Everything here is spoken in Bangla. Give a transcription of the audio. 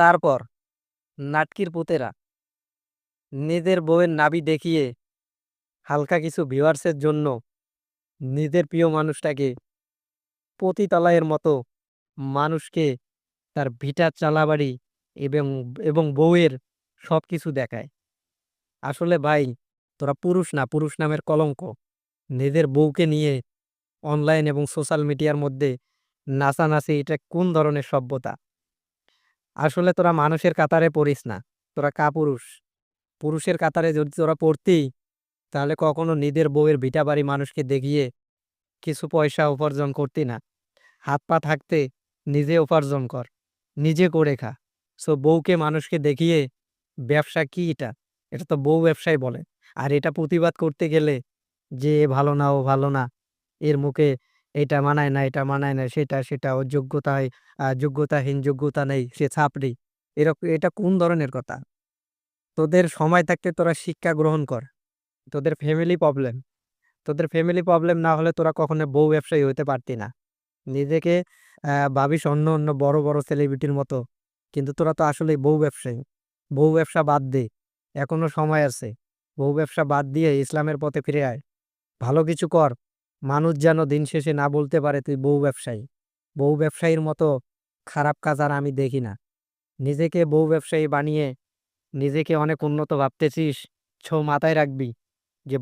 তারপর নাটকির পুতেরা নিজের বউয়ের নাবি দেখিয়ে হালকা কিছু ভিউয়ার্সের জন্য নিজের প্রিয় মানুষটাকে পতিতালয়ের মতো মানুষকে তার ভিটার চালাবাড়ি এবং এবং বউয়ের সব কিছু দেখায়। আসলে ভাই, তোরা পুরুষ না, পুরুষ নামের কলঙ্ক। নিজের বউকে নিয়ে অনলাইন এবং সোশ্যাল মিডিয়ার মধ্যে নাচানাচি, এটা কোন ধরনের সভ্যতা? আসলে তোরা মানুষের কাতারে পড়িস না, তোরা কাপুরুষ। পুরুষের কাতারে যদি তোরা পড়তি তাহলে কখনো নিজের বউয়ের ভিটা বাড়ি মানুষকে দেখিয়ে কিছু পয়সা উপার্জন করতি না। হাত পা থাকতে নিজে উপার্জন কর, নিজে করে খা। সো বউকে মানুষকে দেখিয়ে ব্যবসা কি এটা? এটা তো বউ ব্যবসায় বলে। আর এটা প্রতিবাদ করতে গেলে যে এ ভালো না, ও ভালো না, এর মুখে এটা মানায় না, এটা মানায় না, সেটা সেটা ওর যোগ্যতায় যোগ্যতাহীন, যোগ্যতা নেই, সে ছাপড়ি এরকম এটা কোন ধরনের কথা? তোদের সময় থাকতে তোরা শিক্ষা গ্রহণ কর। তোদের ফ্যামিলি প্রবলেম তোদের ফ্যামিলি প্রবলেম না হলে তোরা কখনো বউ ব্যবসায়ী হতে পারতি না। নিজেকে ভাবিস অন্য অন্য বড় বড় সেলিব্রিটির মতো। কিন্তু তোরা তো আসলে বউ ব্যবসায়ী। বউ ব্যবসা বাদ দে। এখনও সময় আছে। বউ ব্যবসা বাদ দিয়ে ইসলামের পথে ফিরে আয়। ভালো কিছু কর। মানুষ যেন দিন শেষে না বলতে পারে, তুই বউ ব্যবসায়ী। বউ ব্যবসায়ীর মতো খারাপ কাজ আর আমি দেখি না। নিজেকে বউ ব্যবসায়ী বানিয়ে নিজেকে অনেক উন্নত ভাবতেছিস, ছো মাথায় রাখবি যে